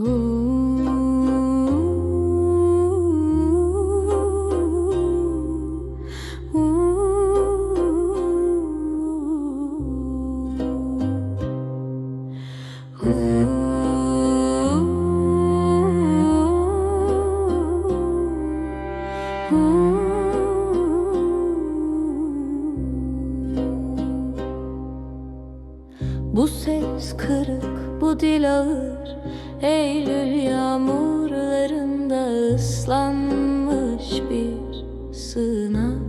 Ooh. Bu ses kırık, bu dil ağır. Eylül yağmurlarında ıslanmış bir sığınak.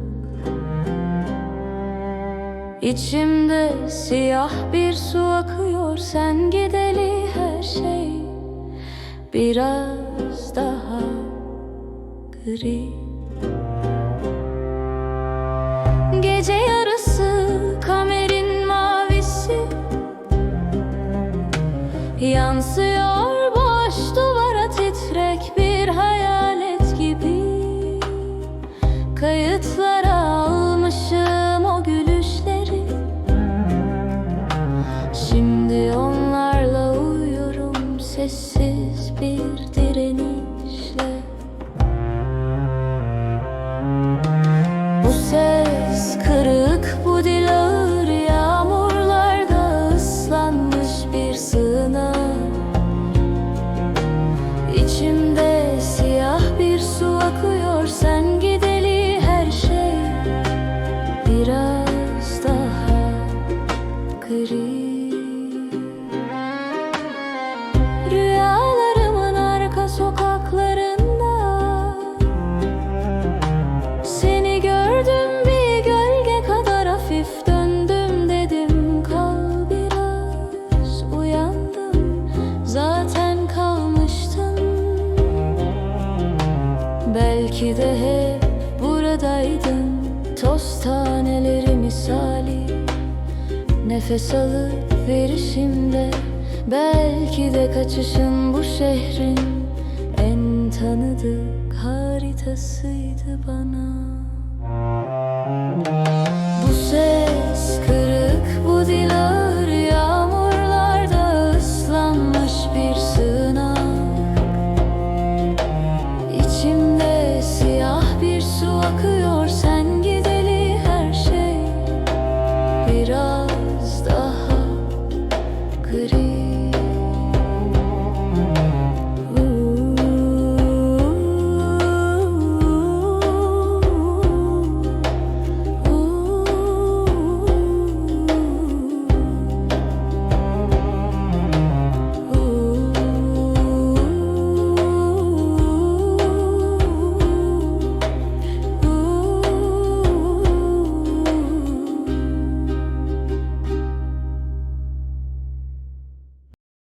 İçimde siyah bir su akıyor Sen gideli her şey. Biraz daha gri. Gece Belki de hep buradaydın. Toz taneleri misali. Nefes alıp verişimde. Belki de kaçışın bu şehrin En tanıdık haritasıydı bana